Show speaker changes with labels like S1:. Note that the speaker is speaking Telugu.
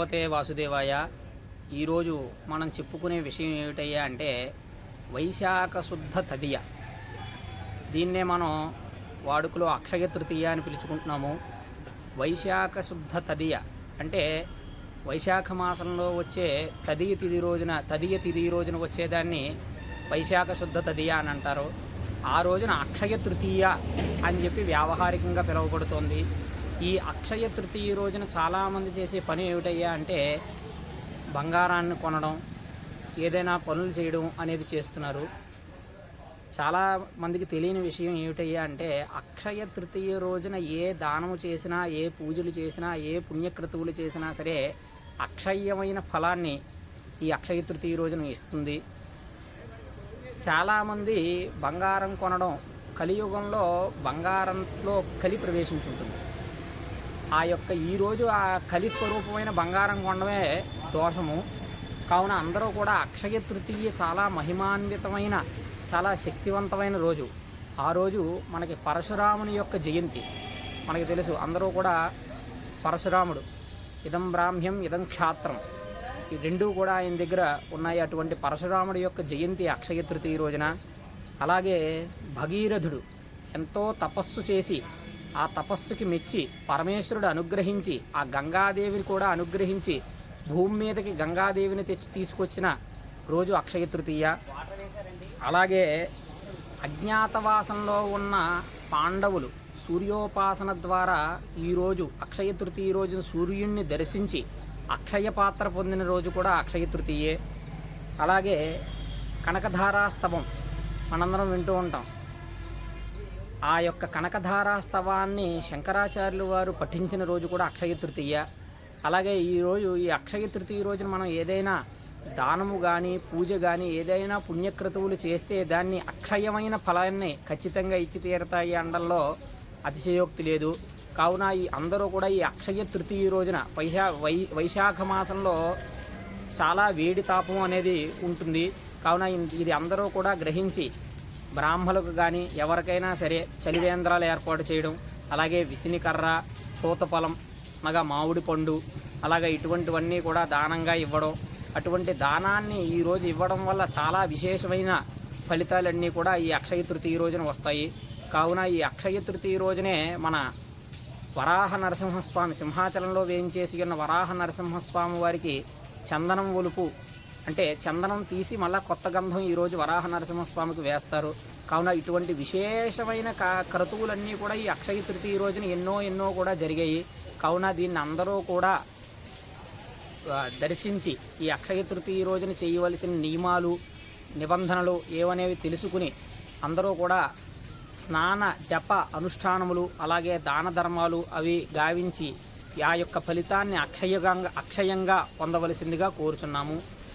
S1: వాసుదేవాయ ఈరోజు మనం చెప్పుకునే విషయం ఏమిటయ్యా అంటే వైశాఖ శుద్ధ తదియ. దీన్నే మనం వాడుకలో అక్షయ తృతీయ అని పిలుచుకుంటున్నాము. వైశాఖ శుద్ధ తదియ అంటే వైశాఖ మాసంలో వచ్చే తదియ తిది రోజున తదియ తిది రోజున వచ్చేదాన్ని వైశాఖ శుద్ధ తదియ అని అంటారు. ఆ రోజున అక్షయ తృతీయ అని చెప్పి వ్యావహారికంగా పిలువబడుతోంది. ఈ అక్షయ తృతీయ రోజున చాలామంది చేసే పని ఏమిటయ్యా అంటే బంగారాన్ని కొనడం ఏదైనా పనులు చేయడం అనేది చేస్తున్నారు. చాలా మందికి తెలియని విషయం ఏమిటయ్యా అంటే అక్షయ తృతీయ రోజున ఏ దానము చేసినా ఏ పూజలు చేసినా ఏ పుణ్యక్రతువులు చేసినా సరే అక్షయమైన ఫలాన్ని ఈ అక్షయ తృతీయ రోజున ఇస్తుంది. చాలామంది బంగారం కొనడం కలియుగంలో బంగారంలో కలి ప్రవేశించుంటుంది. ఆ యొక్క ఈరోజు ఆ కలి స్వరూపమైన బంగారం కొండమే దోషము. కావున అందరూ కూడా అక్షయ తృతీయ చాలా మహిమాన్వితమైన చాలా శక్తివంతమైన రోజు. ఆ రోజు మనకి పరశురాముని యొక్క జయంతి. మనకి తెలుసు అందరూ కూడా పరశురాముడు. ఇదం బ్రాహ్మ్యం ఇదం క్షాత్రం. ఈ రెండూ కూడా ఆయన దగ్గర ఉన్నాయి. అటువంటి పరశురాముడి యొక్క జయంతి అక్షయ తృతీయ రోజున. అలాగే భగీరథుడు ఎంతో తపస్సు చేసి ఆ తపస్సుకి మెచ్చి పరమేశ్వరుడు అనుగ్రహించి ఆ గంగాదేవిని కూడా అనుగ్రహించి భూమి మీదకి గంగాదేవిని తెచ్చి తీసుకొచ్చిన రోజు అక్షయ తృతీయ. అలాగే అజ్ఞాతవాసంలో ఉన్న పాండవులు సూర్యోపాసన ద్వారా ఈరోజు అక్షయ తృతీయ రోజున సూర్యుడిని దర్శించి అక్షయ పాత్ర పొందిన రోజు కూడా అక్షయ తృతీయే. అలాగే కనకధారాస్తవం మనందరం వింటూ ఉంటాం. ఆ యొక్క కనకధారాస్తవాన్ని శంకరాచార్యులు వారు పఠించిన రోజు కూడా అక్షయ తృతీయ. అలాగే ఈరోజు ఈ అక్షయ తృతీయ రోజున మనం ఏదైనా దానము కానీ పూజ కానీ ఏదైనా పుణ్యక్రతువులు చేస్తే దాన్ని అక్షయమైన ఫలాన్ని ఖచ్చితంగా ఇచ్చి తీరతాయి అండంలో అతిశయోక్తి లేదు. కావున ఈ అందరూ కూడా ఈ అక్షయ తృతీయ రోజున వైశా వై వైశాఖ మాసంలో చాలా వేడి తాపం అనేది ఉంటుంది. కావున ఇది అందరూ కూడా గ్రహించి బ్రాహ్మలకు కానీ ఎవరికైనా సరే చలివేంద్రాలు ఏర్పాటు చేయడం అలాగే విసినికర్ర సూతఫలం అనగా మామిడి పండు అలాగే ఇటువంటివన్నీ కూడా దానంగా ఇవ్వడం అటువంటి దానాన్ని ఈరోజు ఇవ్వడం వల్ల చాలా విశేషమైన ఫలితాలన్నీ కూడా ఈ అక్షయ తృతీయ రోజున వస్తాయి. కావున ఈ అక్షయ తృతీయ రోజునే మన వరాహ నరసింహస్వామి సింహాచలంలో వేయించేసి ఉన్న వరాహ నరసింహస్వామి వారికి చందనం ఒలుపు అంటే చందనం తీసి మళ్ళీ కొత్త గంధం ఈరోజు వరాహ నరసింహస్వామికి వేస్తారు. కావున ఇటువంటి విశేషమైన క క్రతువులన్నీ కూడా ఈ అక్షయ తృతీయ రోజున ఎన్నో ఎన్నో కూడా జరిగాయి. కావున దీన్ని అందరూ కూడా దర్శించి ఈ అక్షయ తృతీయ రోజున చేయవలసిన నియమాలు నిబంధనలు ఏవనేవి తెలుసుకుని అందరూ కూడా స్నాన జప అనుష్ఠానములు అలాగే దాన ధర్మాలు అవి గావించి ఆ యొక్క ఫలితాన్ని అక్షయంగా అక్షయంగా పొందవలసిందిగా కోరుచున్నాము.